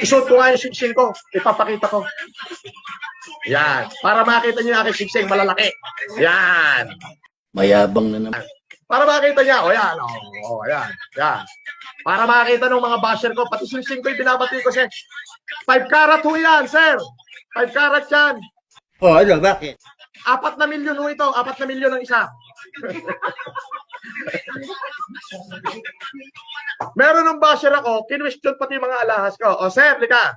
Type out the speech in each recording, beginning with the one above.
Isuot ko nga yung singsing ko. Ipapakita ko. Yan. Para makita niyo yung aking singsing malalaki. Yan. Mayabang na naman. Para makita niya. O yan. O, o yan. Yan. Para makita ng mga basher ko. Pati singsing ko yung binabati ko, sir. 5 karat ho yan, sir. 5 karat yan. Oh, ano, bakit? Apat na milyon ho ito. Apat na milyon ang isa. Meron ng basher ako, kinwestiyon pati mga alahas ko. O sir, lika.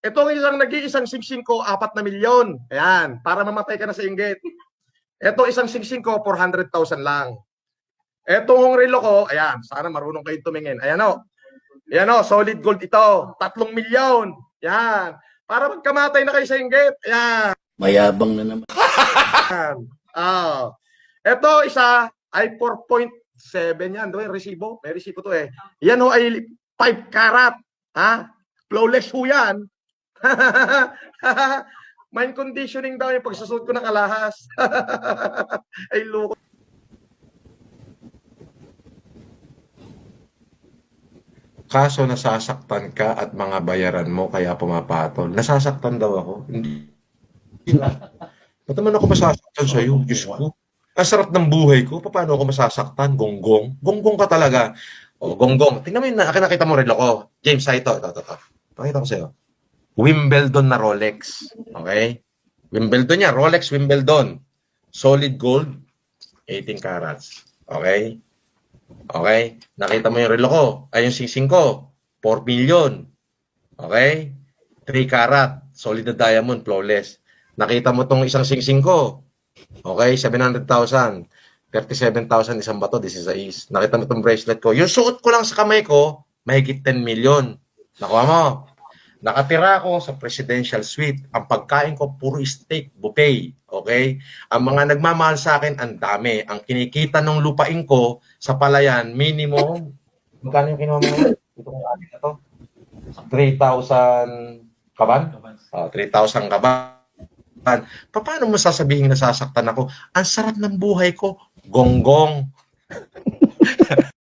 Itong isang nag-iisang singsing ko, apat na milyon. Ayan, para mamatay ka na sa inggit. Ito isang singsing ko, 400,000 lang. Etong relo ko, ayan, sana marunong kayo tumingin. Ayan o. Ayan o, solid gold ito. Tatlong milyon. Yan. Para magkamatay na kayo sa inggit. Ayan. Mayabang na naman. Ah. Ito isa ay 4.7 yan. Doon resibo. May resibo to eh. Yan ho ay 5 karat. Ha? Flawless ho yan. Mind conditioning daw yung pagsusot ko ng alahas. ay loko. Kaso nasasaktan ka at mga bayaran mo kaya pumapatol. Nasasaktan daw ako. Hindi. Ba't naman ako masasaktan sa iyo? Diyos ko. Ang sarap ng buhay ko. Paano ako masasaktan? Gonggong. Gonggong ka talaga. O, gonggong. Tingnan mo yung na- nakita mo relo ko. James, sa ito. Ito, ito, ito. Pakita ko sa'yo. Wimbledon na Rolex. Okay? Wimbledon niya. Rolex Wimbledon. Solid gold. 18 carats. Okay? Okay? Nakita mo yung relo ko. Ay, yung sising ko. 4 million. Okay? 3 karat. Solid na diamond. Flawless. Nakita mo tong isang singsing ko. Okay? 700,000. 37,000 isang bato. This is a is. Nakita mo tong bracelet ko. Yung suot ko lang sa kamay ko, mahigit 10 million. Nakuha mo? Nakatira ako sa presidential suite. Ang pagkain ko, puro steak, buffet. Okay? Ang mga nagmamahal sa akin, ang dami. Ang kinikita ng lupain ko sa palayan, minimum, magkano yung kinuha mo? Ito anin na to. 3,000 kaban? Oh, 3,000 kaban. Paano mo sasabihin nasasaktan ako? Ang sarap ng buhay ko. Gonggong.